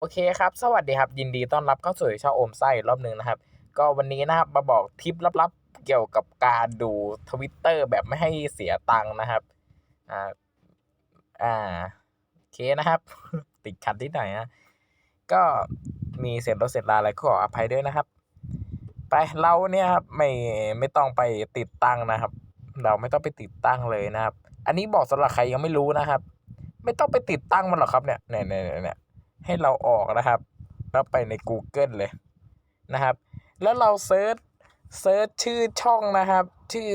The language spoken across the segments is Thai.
โอเคครับ สวัสดีครับ ยินดีต้อนรับเข้าสู่ช่องโอมไส้รอบหนึ่งนะครับ ก็วันนี้นะครับมาบอกทิปลับๆ เกี่ยวกับการดู Twitter แบบไม่ให้เสียตังค์นะครับ อ่า อ่า โอเคนะครับ ติดขัดนิดหน่อยนะ ก็มีเสร็จรถเสร็จลาอะไรก็ขออภัยด้วยนะครับ ไปเราเนี่ยครับไม่ไม่ต้องไปติดตั้งนะครับ เราไม่ต้องไปติดตั้งเลยนะครับ อันนี้บอกสำหรับใครยังไม่รู้นะครับ ไม่ต้องไปติดตั้งมันหรอกครับเนี่ยเนี่ยเนี่ยเนี่ย ให้เราออกนะครับแล้วไปใน Google เลยนะครับ แล้วเราเซิร์ชเซิร์ชชื่อช่องนะครับ ชื่อ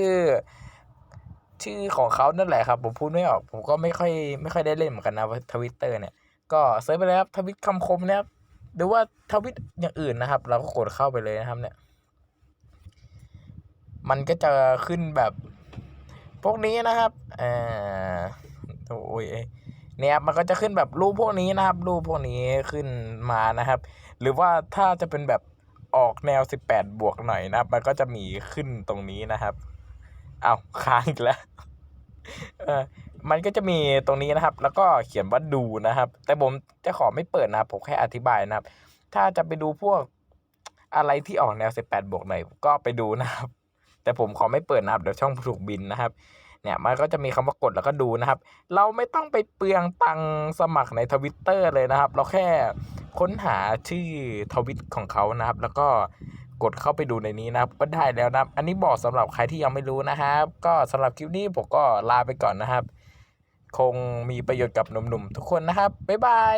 ชื่อของเขานั่นแหละครับ ผมพูดไม่ออก ผมก็ไม่ค่อยไม่ค่อยได้เล่นเหมือนกันนะทวิตเตอร์เนี่ย ก็เซิร์ชไปเลยครับทวิตคำคมนะครับหรือว่าทวิตอย่างอื่นนะครับ เราก็กดเข้าไปเลยนะครับ เนี่ย มันก็จะขึ้นแบบ พวกนี้นะครับอ่าโอ้ย เนี่ยมันก็จะขึ้นแบบรูปพวกนี้นะครับ รูปพวกนี้ขึ้นมานะครับ หรือว่าถ้าจะเป็นแบบออกแนว 18 บวกหน่อยนะครับ มันก็จะมีขึ้นตรงนี้นะครับเอาค้างอีกแล้วเออมันก็จะมีตรงนี้นะครับ แล้วก็เขียนว่าดูนะครับ แต่ผมจะขอไม่เปิดนะครับ ผมแค่อธิบายนะครับ ถ้าจะไปดูพวกอะไรที่ออกแนว 18 บวกหน่อยก็ไปดูนะครับ แต่ผมขอไม่เปิดนะครับ เดี๋ยวช่องถูกบินนะครับ เนี่ยมันก็จะมีคำว่ากดแล้วก็ดูนะครับ เราไม่ต้องไปเปลืองตังสมัครในทวิตเตอร์เลยนะครับ เราแค่ค้นหาชื่อทวิตของเขานะครับ แล้วก็กดเข้าไปดูในนี้นะครับ ก็ได้แล้วนะครับ อันนี้บอกสำหรับใครที่ยังไม่รู้นะครับ ก็สำหรับคลิปนี้ผมก็ลาไปก่อนนะครับ คงมีประโยชน์กับหนุ่มๆทุกคนนะครับบ๊ายบาย